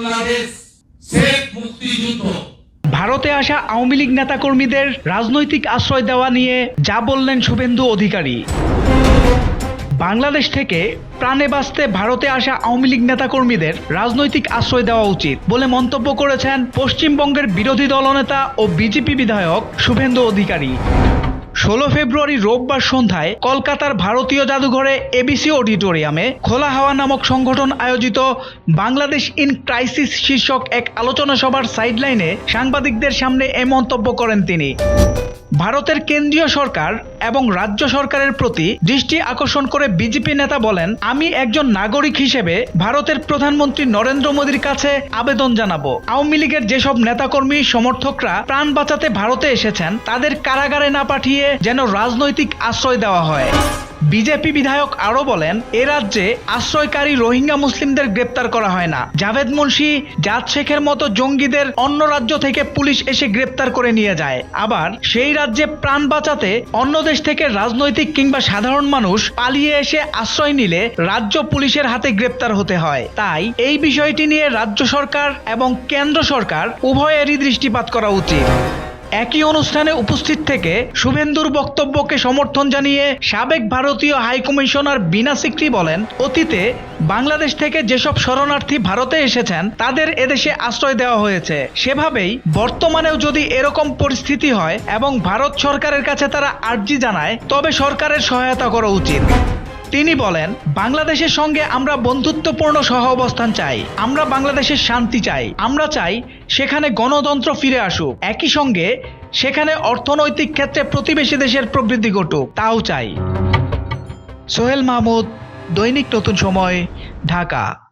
বাংলাদেশ, শেখ মুক্তিযুদ্ধ। ভারতে আসা আওয়ামী লীগ নেতাকর্মীদের রাজনৈতিক আশ্রয় দেওয়া নিয়ে যা বললেন শুভেন্দু অধিকারী। বাংলাদেশ থেকে প্রাণে বাঁচতে ভারতে আসা আওয়ামী লীগ নেতাকর্মীদের রাজনৈতিক আশ্রয় দেওয়া উচিত বলে মন্তব্য করেছেন পশ্চিমবঙ্গের বিরোধী দলনেতা ও বিজেপি বিধায়ক শুভেন্দু অধিকারী। ষোলো ফেব্রুয়ারি রোববার সন্ধ্যায় কলকাতার ভারতীয় জাদুঘরে এবিসি অডিটোরিয়ামে খোলা হাওয়া নামক সংগঠন আয়োজিত বাংলাদেশ ইন ক্রাইসিস শীর্ষক এক আলোচনা সভার সাইডলাইনে সাংবাদিকদের সামনে এ মন্তব্য করেন তিনি। ভারতের কেন্দ্রীয় সরকার এবং রাজ্য সরকারের প্রতি দৃষ্টি আকর্ষণ করে বিজেপি নেতা বলেন, আমি একজন নাগরিক হিসেবে ভারতের প্রধানমন্ত্রী নরেন্দ্র মোদীর কাছে আবেদন জানাব। আওয়ামী লীগের যেসব নেতাকর্মী, সমর্থকরা প্রাণ বাঁচাতে ভারতে এসেছেন, তাদের কারাগারে না পাঠিয়ে যেন রাজনৈতিক আশ্রয় দেওয়া হয়। বিজেপি বিধায়ক আরও বলেন, এ রাজ্যে আশ্রয়কারী রোহিঙ্গা মুসলিমদের গ্রেপ্তার করা হয় না। জাভেদ মুন্সি, জাত শেখের মতো জঙ্গিদের অন্য রাজ্য থেকে পুলিশ এসে গ্রেপ্তার করে নিয়ে যায়। আবার সেই রাজ্যে প্রাণ বাঁচাতে অন্য দেশ থেকে রাজনৈতিক কিংবা সাধারণ মানুষ পালিয়ে এসে আশ্রয় নিলে রাজ্য পুলিশের হাতে গ্রেপ্তার হতে হয়। তাই এই বিষয়টি নিয়ে রাজ্য সরকার এবং কেন্দ্র সরকার উভয়েরই দৃষ্টিপাত করা উচিত। একই অনুষ্ঠানে উপস্থিত থেকে শুভেন্দুর বক্তব্যকে সমর্থন জানিয়ে সাবেক ভারতীয় হাইকমিশনার বিনা সিকরি বলেন, অতীতে বাংলাদেশ থেকে যেসব শরণার্থী ভারতে এসেছেন, তাদের এদেশে আশ্রয় দেওয়া হয়েছে। সেভাবেই বর্তমানেও যদি এরকম পরিস্থিতি হয় এবং ভারত সরকারের কাছে তারা আর্জি জানায়, তবে সরকারের সহায়তা করা উচিত। তিনি বলেন, বাংলাদেশের সঙ্গে আমরা বন্ধুত্বপূর্ণ সহ অবস্থান চাই, আমরা বাংলাদেশের শান্তি চাই, আমরা চাই সেখানে গণতন্ত্র ফিরে আসুক। একই সঙ্গে সেখানে অর্থনৈতিক ক্ষেত্রে প্রতিবেশী দেশের প্রবৃদ্ধি ঘটুক, তাও চাই। সোহেল মাহমুদ, দৈনিক নতুন সময়, ঢাকা।